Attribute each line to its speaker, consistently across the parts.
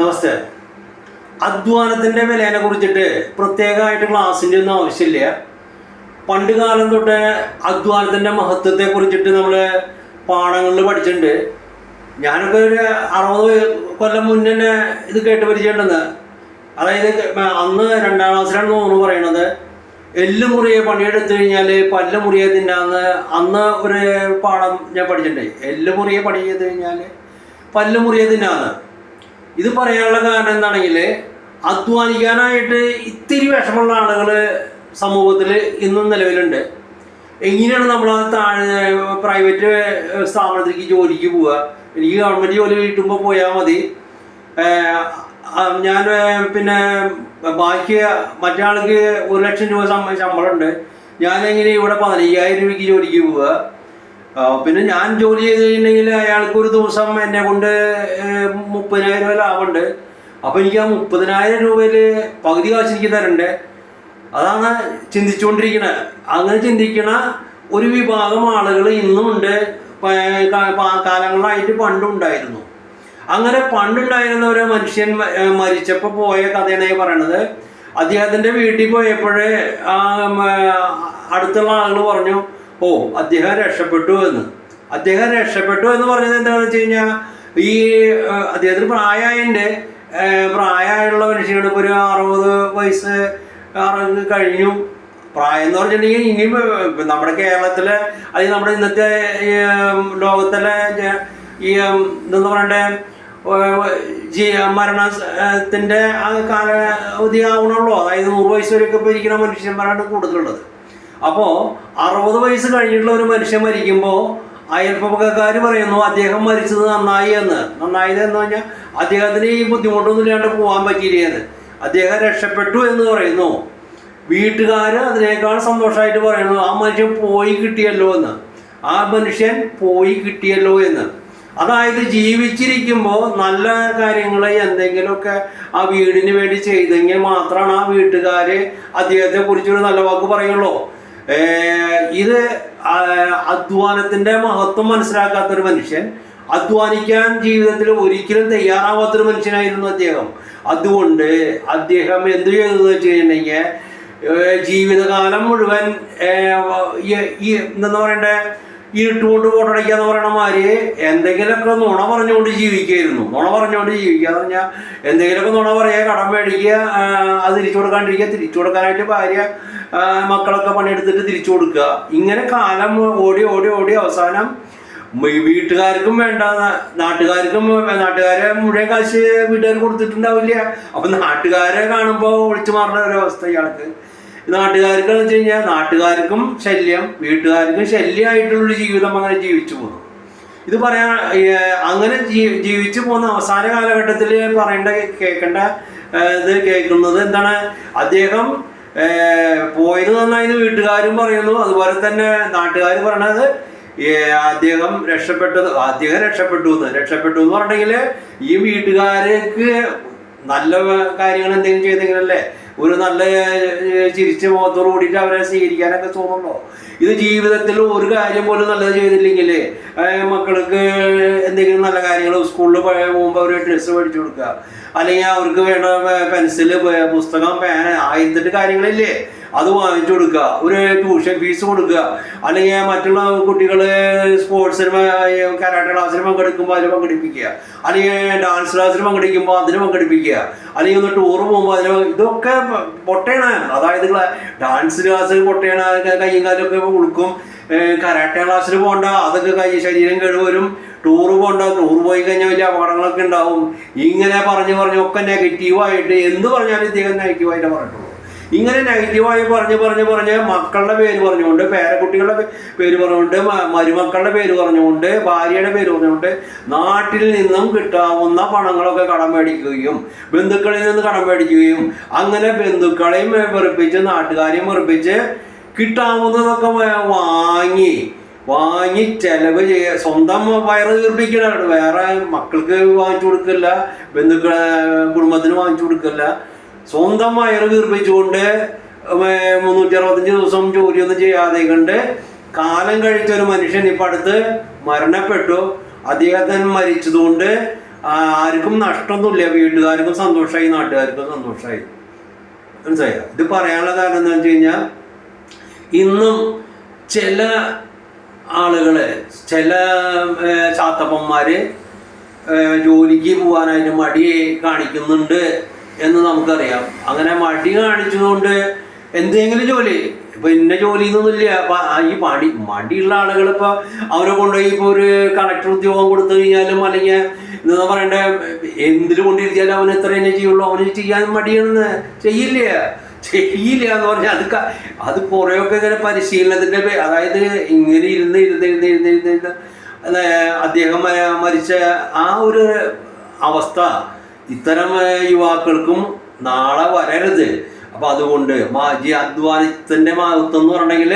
Speaker 1: നമസ്തേ. അധ്വാനത്തിന്റെ വിലയെ കുറിച്ചിട്ട് പ്രത്യേകമായിട്ട് ക്ലാസ്സിന്റെ ഒന്നും ആവശ്യമില്ല. പണ്ട് കാലം തൊട്ട് അധ്വാനത്തിന്റെ മഹത്വത്തെ കുറിച്ചിട്ട് നമ്മൾ പാഠങ്ങളിൽ പഠിച്ചിട്ടുണ്ട്. ഞാനൊക്കെ ഒരു അറുപത് കൊല്ലം മുന്നേ ഇത് കേട്ട് പരിചയമുണ്ടെന്ന്. അതായത് അന്ന് രണ്ടാം ക്ലാസ്സിലാണ് തോന്നുന്നു പറയണത്. എല്ല് മുറിയെ പണിയെടുത്തു കഴിഞ്ഞാൽ പല്ല മുറിയെ തിന്നാന്ന് അന്ന് ഒരു പാഠം ഞാൻ പഠിച്ചിട്ടുണ്ട്. എല്ല് മുറിയെ പണി ചെയ്ത് കഴിഞ്ഞാൽ പല്ല് മുറിയെ തിന്നാന്ന്. ഇത് പറയാനുള്ള കാരണം എന്താണെങ്കിൽ അധ്വാനിക്കാനായിട്ട് ഇത്തിരി വിഷമമുള്ള ആളുകൾ സമൂഹത്തിൽ ഇന്നും നിലവിലുണ്ട്. എങ്ങനെയാണ് നമ്മൾ താഴെ പ്രൈവറ്റ് സ്ഥാപനത്തിലേക്ക് ജോലിക്ക് പോവുക? എനിക്ക് ഗവൺമെന്റ് ജോലി കിട്ടുമ്പോൾ പോയാൽ മതി. ഞാൻ പിന്നെ ബാക്കി മറ്റാൾക്ക് ഒരു ലക്ഷം രൂപ ശമ്പ- ശമ്പളമുണ്ട്. ഞാൻ എങ്ങനെ ഇവിടെ പതിനയ്യായിരം രൂപയ്ക്ക് ജോലിക്ക് പോവുക? പിന്നെ ഞാൻ ജോലി ചെയ്ത് കഴിഞ്ഞിട്ടുണ്ടെങ്കിൽ അയാൾക്ക് ഒരു ദിവസം എന്നെ കൊണ്ട് മുപ്പതിനായിരം രൂപ ലാഭമുണ്ട്. അപ്പോൾ എനിക്ക് ആ മുപ്പതിനായിരം രൂപയിൽ പകുതി കാശ് തരണ്ടേ അതാണ് ചിന്തിച്ചുകൊണ്ടിരിക്കുന്നത് അങ്ങനെ ചിന്തിക്കണ ഒരു വിഭാഗം ആളുകൾ ഇന്നുമുണ്ട് കാലങ്ങളായിട്ട് പണ്ടുണ്ടായിരുന്നു അങ്ങനെ പണ്ടുണ്ടായിരുന്ന ഒരു മനുഷ്യൻ മരിച്ചപ്പോ മരിച്ചപ്പോൾ പോയ കഥയാണ് ഈ പറയണത്. അദ്ദേഹത്തിന്റെ വീട്ടിൽ പോയപ്പോഴേ അടുത്തുള്ള ആളുകൾ പറഞ്ഞു ഓ അദ്ദേഹം രക്ഷപ്പെട്ടു എന്ന്. അദ്ദേഹം രക്ഷപ്പെട്ടു എന്ന് പറഞ്ഞത് എന്താണെന്ന് വെച്ച് കഴിഞ്ഞാൽ ഈ അദ്ദേഹത്തിന് പ്രായമായതിന്റെ പ്രായമായുള്ള മനുഷ്യനോട് ഇപ്പോൾ ഒരു അറുപത് വയസ്സ് അറുപത് കഴിഞ്ഞു. പ്രായം എന്ന് പറഞ്ഞിട്ടുണ്ടെങ്കിൽ ഇനിയും നമ്മുടെ കേരളത്തിലെ അല്ലെങ്കിൽ നമ്മുടെ ഇന്നത്തെ ലോകത്തിലെ ഈ എന്താ പറയണ്ടേ ജീ മരണത്തിന്റെ കാലാവധി ആവണുള്ളൂ. അതായത് നൂറ് വയസ്സ് വരെയൊക്കെ ഇപ്പോൾ ഇരിക്കുന്ന മനുഷ്യന്മാരാണ് കൂടുതലുള്ളത്. അപ്പോൾ അറുപത് വയസ്സ് കഴിഞ്ഞിട്ടുള്ള ഒരു മനുഷ്യൻ മരിക്കുമ്പോൾ അയൽപ്പക്കാർ പറയുന്നു അദ്ദേഹം മരിച്ചത് നന്നായി എന്ന്. നന്നായത് എന്ന് പറഞ്ഞാൽ അദ്ദേഹത്തിന് ഈ ബുദ്ധിമുട്ടൊന്നും ഇല്ലാണ്ട് പോകാൻ പറ്റിയില്ലേന്ന് അദ്ദേഹം രക്ഷപ്പെട്ടു എന്ന് പറയുന്നു. വീട്ടുകാർ അതിനേക്കാൾ സന്തോഷമായിട്ട് പറയുന്നു ആ മനുഷ്യൻ പോയി കിട്ടിയല്ലോ എന്ന്. ആ മനുഷ്യൻ പോയി കിട്ടിയല്ലോ എന്ന്. അതായത് ജീവിച്ചിരിക്കുമ്പോൾ നല്ല കാര്യങ്ങൾ എന്തെങ്കിലുമൊക്കെ ആ വീടിന് വേണ്ടി ചെയ്തെങ്കിൽ മാത്രമാണ് ആ വീട്ടുകാർ അദ്ദേഹത്തെ കുറിച്ചൊരു നല്ല വാക്ക് പറയുള്ളൂ. ഇത് അധ്വാനത്തിന്റെ മഹത്വം മനസ്സിലാക്കാത്തൊരു മനുഷ്യൻ അധ്വാനിക്കാൻ ജീവിതത്തിൽ ഒരിക്കലും തയ്യാറാവാത്തൊരു മനുഷ്യനായിരുന്നു അദ്ദേഹം. അതുകൊണ്ട് അദ്ദേഹം എന്ത് ചെയ്തെന്ന് വെച്ച് കഴിഞ്ഞിട്ടുണ്ടെങ്കിൽ ജീവിതകാലം മുഴുവൻ ഈ- എന്താ പറയണ്ടേ? ഇരുട്ടുകൊണ്ട് വോട്ടടിക്കുക എന്ന് പറയണ മാതിരി എന്തെങ്കിലുമൊക്കെ നുണ പറഞ്ഞുകൊണ്ട് ജീവിക്കായിരുന്നു നുണ പറഞ്ഞുകൊണ്ട് ജീവിക്കുക എന്ന് പറഞ്ഞാൽ എന്തെങ്കിലുമൊക്കെ നുണ പറയുക കടം മേടിക്കുക അത് തിരിച്ചു കൊടുക്കാണ്ടിരിക്കുക തിരിച്ചു കൊടുക്കാനായിട്ട് ഭാര്യ മക്കളൊക്കെ പണിയെടുത്തിട്ട് തിരിച്ചു കൊടുക്കുക. ഇങ്ങനെ കാലം ഓടി ഓടി ഓടി അവസാനം വീട്ടുകാർക്കും വേണ്ട നാട്ടുകാർക്കും നാട്ടുകാരെ മുഴുവൻ കാശ് വീട്ടുകാർ കൊടുത്തിട്ടുണ്ടാവില്ല. അപ്പൊ നാട്ടുകാരെ കാണുമ്പോൾ ഒളിച്ചു മാറുന്ന ഒരു അവസ്ഥ ഇയാൾക്ക്. നാട്ടുകാർക്ക് വെച്ച് കഴിഞ്ഞാൽ നാട്ടുകാർക്കും ശല്യം വീട്ടുകാർക്കും ശല്യമായിട്ടുള്ളൊരു ജീവിതം അങ്ങനെ ജീവിച്ചു പോകുന്നു ഇത് പറയാ അങ്ങനെ ജീവിച്ചു പോകുന്ന അവസാന കാലഘട്ടത്തിൽ പറയേണ്ട കേൾക്കേണ്ട ഇത് കേൾക്കുന്നത് എന്താണ്? അദ്ദേഹം പോയത് നന്നായിന്ന് വീട്ടുകാരും പറയുന്നു. അതുപോലെ തന്നെ നാട്ടുകാർ പറയണത് അദ്ദേഹം രക്ഷപ്പെട്ടത് അദ്ദേഹം രക്ഷപ്പെട്ടു എന്ന്. രക്ഷപ്പെട്ടു എന്ന് പറഞ്ഞെങ്കിൽ ഈ വീട്ടുകാർക്ക് നല്ല കാര്യങ്ങൾ എന്തെങ്കിലും ചെയ്തെങ്കിലല്ലേ ഒരു നല്ല ചിരിച്ച മുഖത്തോട് കൂടിയിട്ട് അവരെ സ്വീകരിക്കാനൊക്കെ തോന്നുന്നുണ്ടോ ഇത് ജീവിതത്തിൽ ഒരു കാര്യം പോലും നല്ലത് ചെയ്തില്ലെങ്കിൽ മക്കൾക്ക് എന്തെങ്കിലും നല്ല കാര്യങ്ങൾ സ്കൂളിൽ പോകുമ്പോൾ അവർ ഡ്രസ്സ് മേടിച്ചു കൊടുക്കുക. അല്ലെങ്കിൽ അവർക്ക് വേണ്ട പെൻസിൽ പുസ്തകം പേന ആയിരത്തെട്ട് കാര്യങ്ങളില്ലേ. അത് വാങ്ങിച്ചു കൊടുക്കുക. ഒരു ട്യൂഷൻ ഫീസ് കൊടുക്കുക. അല്ലെങ്കിൽ മറ്റുള്ള കുട്ടികൾ സ്പോർട്സിന് കരാട്ട ക്ലാസ്സിന് പങ്കെടുക്കുമ്പോൾ അതിന് പങ്കെടുപ്പിക്കുക. അല്ലെങ്കിൽ ഡാൻസ് ക്ലാസ്സിന് പങ്കെടുക്കുമ്പോൾ അതിന് പങ്കെടുപ്പിക്കുക. അല്ലെങ്കിൽ ഒന്ന് ടൂർ പോകുമ്പോൾ അതിന് ഇതൊക്കെ പൊട്ടയാണ്. അതായത് ഡാൻസ് ക്ലാസ് പൊട്ടയാണ്. കയ്യും കാലൊക്കെ ഉളുക്കും കരാട്ട ക്ലാസ്സിന് പോകണ്ട അതൊക്കെ കൈ ശരീരം കഴിവരും ടൂർ പോകണ്ട ടൂർ പോയി കഴിഞ്ഞാൽ വലിയ അപകടങ്ങളൊക്കെ ഉണ്ടാവും. ഇങ്ങനെ പറഞ്ഞു പറഞ്ഞു ഒക്കെ നെഗറ്റീവായിട്ട് എന്ത് പറഞ്ഞാലും ഇദ്ദേഹം നെഗറ്റീവായിട്ട് പറഞ്ഞിട്ടുള്ളൂ. ഇങ്ങനെ നെഗറ്റീവായി പറഞ്ഞ് പറഞ്ഞ് പറഞ്ഞ് മക്കളുടെ പേര് പറഞ്ഞുകൊണ്ട് പേരക്കുട്ടികളുടെ പേര് പറഞ്ഞുകൊണ്ട് മരുമക്കളുടെ പേര് പറഞ്ഞുകൊണ്ട് ഭാര്യയുടെ പേര് പറഞ്ഞുകൊണ്ട് നാട്ടിൽ നിന്നും കിട്ടാവുന്ന പണങ്ങളൊക്കെ കടം മേടിക്കുകയും ബന്ധുക്കളിൽ നിന്ന് കടം മേടിക്കുകയും അങ്ങനെ ബന്ധുക്കളെയും വെറുപ്പിച്ച് നാട്ടുകാരെയും വെറുപ്പിച്ച് കിട്ടാവുന്നതൊക്കെ വാങ്ങി വാങ്ങി ചെലവ് ചെയ്യ സ്വന്തം വയറ് തീർപ്പിക്കലാണ്. വേറെ മക്കൾക്ക് വാങ്ങിച്ചു കൊടുക്കില്ല ബന്ധുക്കളെ കുടുംബത്തിന് വാങ്ങിച്ചു കൊടുക്കില്ല. സ്വന്തം വയറ് വീർപ്പിച്ചുകൊണ്ട് ഏർ മുന്നൂറ്റി അറുപത്തഞ്ച് ദിവസം ജോലിയൊന്നും ചെയ്യാതെ കണ്ട് കാലം കഴിച്ച ഒരു മനുഷ്യൻ ഇപ്പം അടുത്ത് മരണപ്പെട്ടു. അദ്ദേഹത്തിന് മരിച്ചതുകൊണ്ട് ആർക്കും നഷ്ടമൊന്നുമില്ല. വീട്ടുകാർക്കും സന്തോഷമായി നാട്ടുകാർക്കും സന്തോഷമായി മനസ്സിലായോ? ഇത് പറയാനുള്ള കാരണം എന്താണെന്ന് വെച്ച് കഴിഞ്ഞാൽ ഇന്നും ചില ആളുകൾ. ചില ചാത്തപ്പന്മാർ ജോലിക്ക് പോകാനായിട്ട് മടി കാണിക്കുന്നുണ്ട് എന്ന് നമുക്കറിയാം. അങ്ങനെ മടി കാണിച്ചുകൊണ്ട് എന്തെങ്കിലും ജോലി. ഇപ്പൊ ഇന്ന ജോലി എന്നൊന്നുമില്ല ഈ മടി മടിയുള്ള ആളുകൾ ഇപ്പൊ അവരെ കൊണ്ടുപോയി ഇപ്പൊ ഒരു കളക്ടർ ഉദ്യോഗം കൊടുത്തു കഴിഞ്ഞാലും അല്ലെങ്കിൽ എന്താ പറയണ്ടേ എന്തിനു കൊണ്ടിരുത്തിയാലും അവൻ എത്ര തന്നെ ചെയ്യുള്ളൂ. അവന് ചെയ്യാൻ മടിയാണെന്ന് ചെയ്യില്ല? ചെയ്യില്ല എന്ന് പറഞ്ഞാൽ അത് അത് കുറേയൊക്കെ ഇങ്ങനെ പരിശീലനത്തിന്റെ അതായത് ഇങ്ങനെ ഇരുന്ന് ഇരുന്ന് ഇരുന്ന് ഇരുന്ന് ഇരുന്ന് ഇരുന്ന് അദ്ദേഹം മരിച്ച ആ ഒരു അവസ്ഥ ഇത്തരം യുവാക്കൾക്കും നാളെ വരരുത്. അപ്പം അതുകൊണ്ട് മാജി അധ്വാനത്തിന്റെ മഹത്വം എന്ന് പറഞ്ഞെങ്കിൽ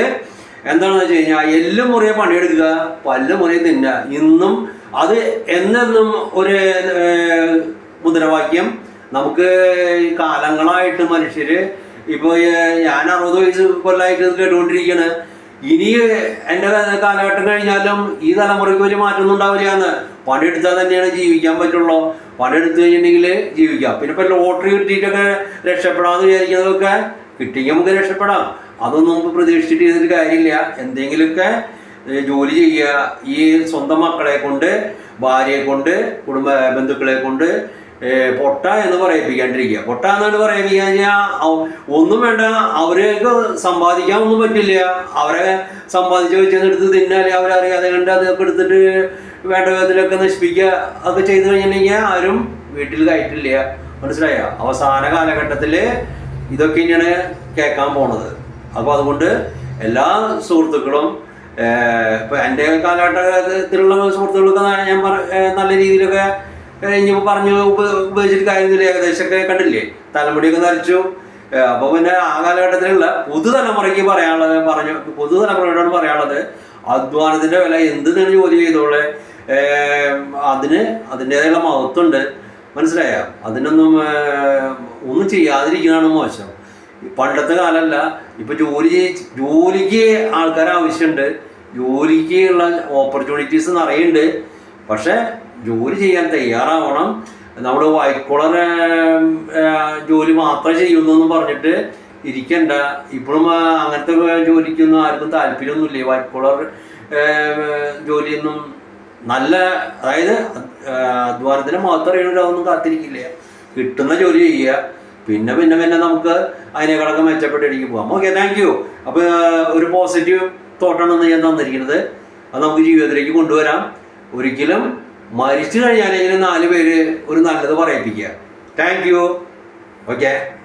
Speaker 1: എന്താണെന്ന് വെച്ച് കഴിഞ്ഞാൽ എല്ലാം മുറിയെ പണിയെടുക്കുക പല്ല് മുറിയെ തിന്നുക. ഇന്നും അത് എന്നെന്നും ഒരു മുദ്രാവാക്യം നമുക്ക് കാലങ്ങളായിട്ട് മനുഷ്യര് ഇപ്പൊ ഞാൻ അറുപത് വയസ്സ് കൊല്ലമായിട്ട് ഇത് കേട്ടുകൊണ്ടിരിക്കുകയാണ് ഇനി എന്റെ കാലഘട്ടം കഴിഞ്ഞാലും ഈ തലമുറയ്ക്ക് ഒരു മാറ്റമൊന്നും ഉണ്ടാവില്ല എന്ന് പണിയെടുത്താൽ തന്നെയാണ് ജീവിക്കാൻ പറ്റുള്ളൂ. പണിയെടുത്തു കഴിഞ്ഞിട്ടുണ്ടെങ്കിൽ ജീവിക്കാം. പിന്നെ ഇപ്പൊ ലോട്ടറി കിട്ടിയിട്ടൊക്കെ രക്ഷപ്പെടാന്ന് വിചാരിക്കുന്നതൊക്കെ കിട്ടിയെങ്കിൽ നമുക്ക് രക്ഷപ്പെടാം. അതൊന്നും നമുക്ക് പ്രതീക്ഷിച്ചിട്ട് ചെയ്തിട്ട് കാര്യമില്ല. എന്തെങ്കിലുമൊക്കെ ജോലി ചെയ്യുക. ഈ സ്വന്തം മക്കളെ കൊണ്ട് ഭാര്യയെ കൊണ്ട് കുടുംബ ബന്ധുക്കളെ കൊണ്ട് പൊട്ട എന്ന് പറയിപ്പിക്കാണ്ടിരിക്കുക. പൊട്ട എന്നാണ് പറയിപ്പിക്കുക കഴിഞ്ഞാൽ ഒന്നും വേണ്ട. അവരെയൊക്കെ സമ്പാദിക്കാൻ ഒന്നും പറ്റില്ല. അവരെ സമ്പാദിച്ച് വെച്ചെടുത്ത് തിന്നാലേ അവരറിയാതെ കണ്ട് അതൊക്കെ എടുത്തിട്ട് വേണ്ട വിധത്തിലൊക്കെ നശിപ്പിക്കുക അതൊക്കെ ചെയ്തു കഴിഞ്ഞിട്ടുണ്ടെങ്കിൽ ആരും വീട്ടിൽ കയറ്റില്ല. മനസ്സിലായ? അവസാന കാലഘട്ടത്തിൽ ഇതൊക്കെ ഇങ്ങനെ കേൾക്കാൻ പോണത്. അപ്പോൾ അതുകൊണ്ട് എല്ലാ സുഹൃത്തുക്കളും ഇപ്പം എന്റെ കാലഘട്ടത്തിലുള്ള സുഹൃത്തുക്കളൊക്കെ ഞാൻ നല്ല രീതിയിലൊക്കെ ഇനിയിപ്പോ പറഞ്ഞു ഉപ- ഉപയോഗിച്ചിട്ട് കാര്യമില്ല ഏകദേശമൊക്കെ കണ്ടില്ലേ? തലമുടിയൊക്കെ നരച്ചു. ഏർ അപ്പൊ പിന്നെ ആ കാലഘട്ടത്തിലുള്ള പുതുതലമുറയ്ക്ക് പറയാനുള്ളത് പറഞ്ഞു പുതുതലമുറയോടാണ് പറയാനുള്ളത് അധ്വാനത്തിന്റെ വില എന്ത് തന്നെ ജോലി ചെയ്തോളെ അതിന് അതിന്റെതായുള്ള മഹത്വമുണ്ട്. മനസ്സിലായ? അതിനൊന്നും ഒന്നും ചെയ്യാതിരിക്കുന്നതാണ് മോശം. പണ്ടത്തെ കാലമല്ല ഇപ്പൊ ജോലി ജോലിക്ക് ആൾക്കാർ ആവശ്യമുണ്ട് ജോലിക്ക് ഉള്ള ഓപ്പർച്യൂണിറ്റീസ് നിറയുണ്ട്. പക്ഷെ ജോലി ചെയ്യാൻ തയ്യാറാവണം. നമ്മുടെ വൈറ്റ് കോളർ ജോലി മാത്രം ചെയ്യുന്നു എന്ന് പറഞ്ഞിട്ട് ഇരിക്കണ്ട. ഇപ്പോഴും അങ്ങനത്തെ ജോലിക്കൊന്നും ആർക്കും താല്പര്യമൊന്നുമില്ല. വൈറ്റ് കോളർ ജോലിയൊന്നും നല്ല അതായത് അധ്വാനത്തിന് മാത്രം അറിയണവരൊന്നും കാത്തിരിക്കില്ല. കിട്ടുന്ന ജോലി ചെയ്യുക. പിന്നെ പിന്നെ പിന്നെ നമുക്ക് അതിനേക്കാളൊക്കെ മെച്ചപ്പെട്ടിരിക്കും പോകാം. ഓക്കെ താങ്ക് യു അപ്പോൾ ഒരു പോസിറ്റീവ് തോട്ടാണ് ഞാൻ തന്നിരിക്കുന്നത്. അത് നമുക്ക് ജീവിതത്തിലേക്ക് കൊണ്ടുവരാം. ഒരിക്കലും മരിച്ചു കഴിഞ്ഞാൽ ഇങ്ങനെ നാല് പേര് ഒരു നല്ലത് പറയിപ്പിക്കുക. Thank you okay